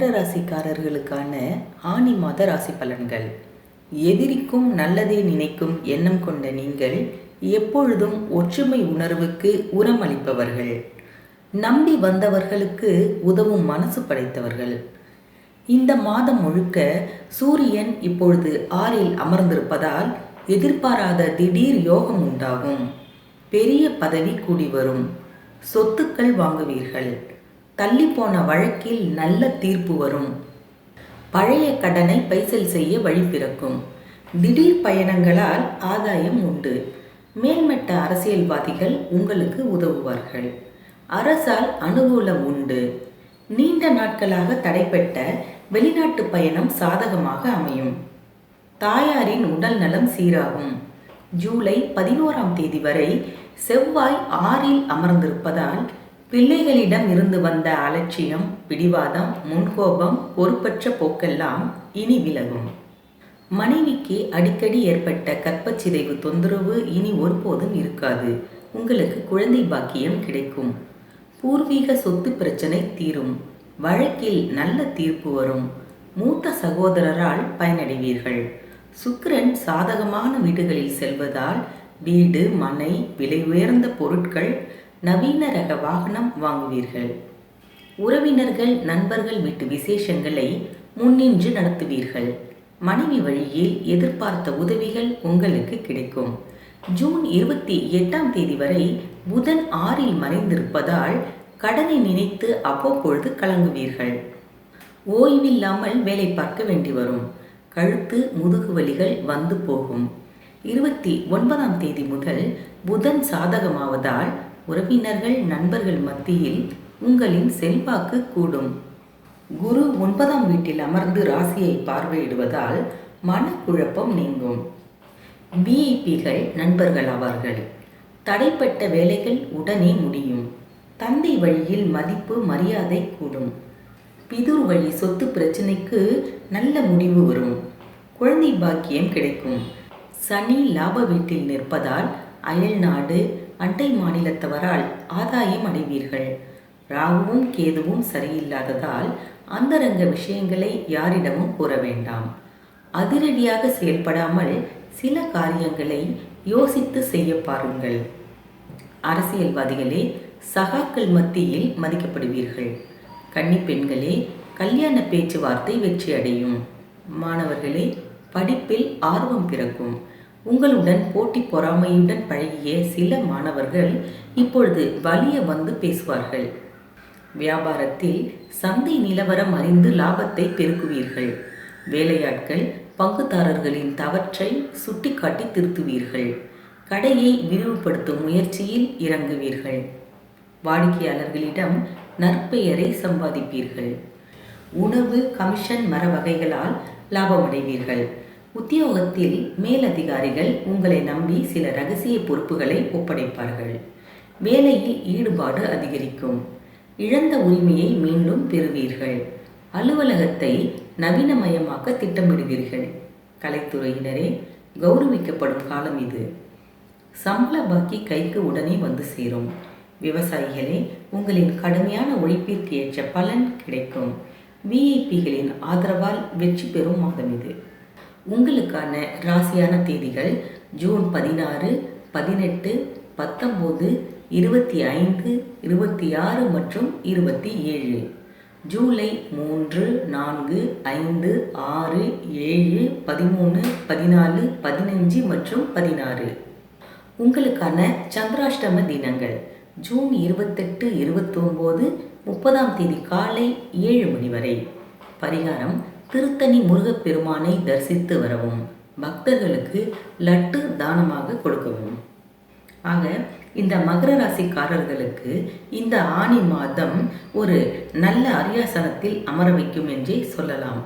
மகர ராசிக்காரர்களுக்கான ஆணி மாத ராசி பலன்கள். எதிரிக்கும் நல்லதே நினைக்கும் எண்ணம் கொண்ட நீங்கள் எப்பொழுதும் ஒற்றுமை உணர்வுக்கு உரமளிப்பவர்கள். நம்பி வந்தவர்களுக்கு உதவும் மனசு படைத்தவர்கள். இந்த மாதம் முழுக்க சூரியன் இப்பொழுது ஆறில் அமர்ந்திருப்பதால் எதிர்பாராத திடீர் யோகம் உண்டாகும். பெரிய பதவி கூடி வரும். சொத்துக்கள் வாங்குவீர்கள். தள்ளிப்போன வழக்கில் நல்ல தீர்ப்பு வரும். பழைய கடனை பைசல் செய்ய வழி பிறக்கும். திடீர் பயணங்களால் ஆதாயம் உண்டு. மேல்மட்ட அரசியல்வாதிகள் உங்களுக்கு உதவுவார்கள். அரசால் அனுகூலம் உண்டு. நீண்ட நாட்களாக தடைப்பட்ட வெளிநாட்டு பயணம் சாதகமாக அமையும். தாயாரின் உடல் நலம் சீராகும். ஜூலை பதினோராம் தேதி வரை செவ்வாய் ஆறில் அமர்ந்திருப்பதால் பிள்ளைகளிடம் இருந்து வந்த அலட்சியம் பிடிவாதம் முன்கோபம் பொறுப்பற்ற போக்கெல்லாம் இனி விலகும். மனைவிக்கு அடிக்கடி ஏற்பட்ட கற்பச்சிதைவு தொந்தரவு இனி ஒருபோதும் இருக்காது. உங்களுக்கு குழந்தை பாக்கியம் கிடைக்கும். பூர்வீக சொத்து பிரச்சனை தீரும். வழக்கில் நல்ல தீர்ப்பு வரும். மூத்த சகோதரரால் பயனடைவீர்கள். சுக்கிரன் சாதகமான வீடுகளில் செல்வதால் வீடு மனை விலை உயர்ந்த பொருட்கள் நவீன ரக வாகனம் வாங்குவீர்கள். உறவினர்கள் நண்பர்கள் வீட்டு விசேஷங்களை முன்னின்று நடத்துவீர்கள். மனைவி வழியில் எதிர்பார்த்த உதவிகள் உங்களுக்கு கிடைக்கும். ஜூன் இருபத்தி எட்டாம் தேதி வரை புதன் ஆறில் மறைந்திருப்பதால் கடனை நினைத்து அவ்வப்பொழுது கலங்குவீர்கள். ஓய்வில்லாமல் வேலை பார்க்க வேண்டி வரும். கழுத்து முதுகு வலிகள் வந்து போகும். இருபத்தி ஒன்பதாம் தேதி முதல் புதன் சாதகமாவதால் உறவினர்கள் நண்பர்கள் மத்தியில் உங்களின் செல்வாக்கு கூடும். குரு ஒன்பதாம் வீட்டில் அமர்ந்து ராசியை பார்வையிடுவதால் மனக்குழப்பம் நீங்கும். விஐபிகள் நண்பர்கள் ஆவார்கள். தடைப்பட்ட வேலைகள் உடனே முடியும். தந்தை வழியில் மதிப்பு மரியாதை கூடும். பிதூர் வழி சொத்து பிரச்சனைக்கு நல்ல முடிவு வரும். குழந்தை பாக்கியம் கிடைக்கும். சனி லாப வீட்டில் நிற்பதால் அயல் நாடு அண்டை மாநிலத்தவரால் ஆதாயம் அடைவீர்கள். ராகுவும் கேதுவும் சரியில்லாததால் அந்தரங்க விஷயங்களை யாரிடமும் கூற வேண்டாம். அதிரடியாக செயல்படாமல் சில காரியங்களை யோசித்து செய்ய பாருங்கள். அரசியல்வாதிகளே சகாக்கள் மத்தியில் மதிக்கப்படுவீர்கள். கன்னி பெண்களே கல்யாண பேச்சுவார்த்தை வெற்றி அடையும். மாணவர்களே படிப்பில் ஆர்வம் பிறக்கும். உங்களுடன் போட்டி பொறாமையுடன் பழகிய சில மாணவர்கள் இப்பொழுது வலிய வந்து பேசுவார்கள். வியாபாரத்தில் சந்தை நிலவரம் அறிந்து லாபத்தை பெருக்குவீர்கள். வேலையாட்கள் பங்குதாரர்களின் தவற்றை சுட்டிக்காட்டி திருத்துவீர்கள். கடையை விரிவுபடுத்தும் முயற்சியில் இறங்குவீர்கள். வாடிக்கையாளர்களிடம் நற்பெயரை சம்பாதிப்பீர்கள். உணவு கமிஷன் மர வகைகளால் லாபமடைவீர்கள். உத்தியோகத்தில் மேலதிகாரிகள் உங்களை நம்பி சில ரகசிய பொறுப்புகளை ஒப்படைப்பார்கள். வேலையில் ஈடுபாடு அதிகரிக்கும். இழந்த உரிமையை மீண்டும் பெறுவீர்கள். அலுவலகத்தை நவீனமயமாக்க திட்டமிடுவீர்கள். கலைத்துறையினரே கௌரவிக்கப்படும் காலம் இது. சம்பள பாக்கி கைக்கு உடனே வந்து சேரும். விவசாயிகளே உங்களின் கடுமையான உழைப்பிற்கு ஏற்ற பலன் கிடைக்கும். விஐபிகளின் ஆதரவால் வெற்றி பெறும் மாதம் இது. உங்களுக்கான ராசியான தேதிகள் ஜூன் பதினாறு பதினெட்டு பத்தொம்போது இருபத்தி ஐந்து இருபத்தி ஆறு மற்றும் இருபத்தி ஏழு. ஜூலை மூன்று நான்கு ஐந்து ஆறு ஏழு பதிமூணு பதினாலு பதினஞ்சு மற்றும் பதினாறு. உங்களுக்கான சந்திராஷ்டம தினங்கள் ஜூன் இருபத்தெட்டு இருபத்தொம்போது முப்பதாம் தேதி காலை ஏழு மணி வரை. பரிகாரம் திருத்தணி முருகப்பெருமானை தரிசித்து வரவும் பக்தர்களுக்கு லட்டு தானமாக கொடுக்கவும். ஆக இந்த மகர ராசிக்காரர்களுக்கு இந்த ஆணி மாதம் ஒரு நல்ல அரியாசனத்தில் அமர வைக்கும் என்றே சொல்லலாம்.